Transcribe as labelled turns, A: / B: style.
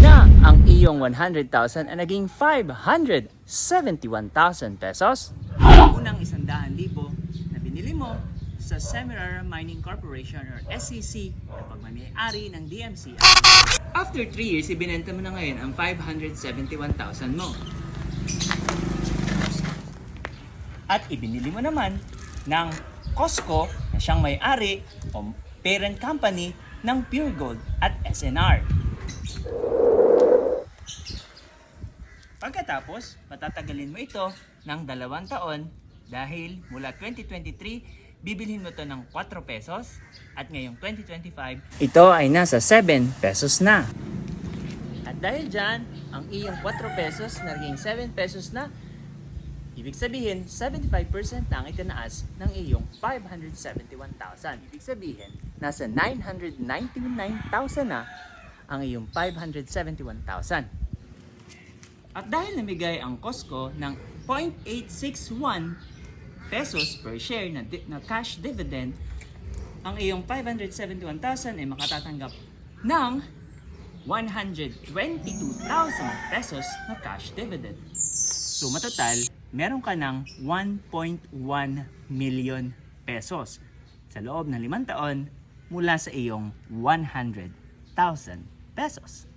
A: na ang iyong 100,000 ay naging 571,000 pesos. Unang 100,000 na binili mo sa Semirara Mining Corporation or SCC na pagmamayari ng DMCI. After 3 years, ibinenta mo na ngayon ang 571,000 mo. At ibinili mo naman ng Costco na siyang may-ari o parent company ng Pure Gold at SNR. Pagkatapos, patatagalin mo ito ng dalawang taon dahil mula 2023, bibilhin mo to ng 4 pesos at ngayong 2025, ito ay nasa 7 pesos na. At dahil dyan, ang iyong 4 pesos na naging 7 pesos na, ibig sabihin 75% na ang itinaas ng iyong 571,000. Ibig sabihin, nasa 999,000 na ang iyong 571,000. At dahil namigay ang Costco ng 0.861 pesos per share na, na cash dividend, ang iyong 571,000 ay makatatanggap ng 122,000 pesos na cash dividend. So matotal, meron ka ng 1.1 million pesos sa loob ng limang taon mula sa iyong 100,000 pesos.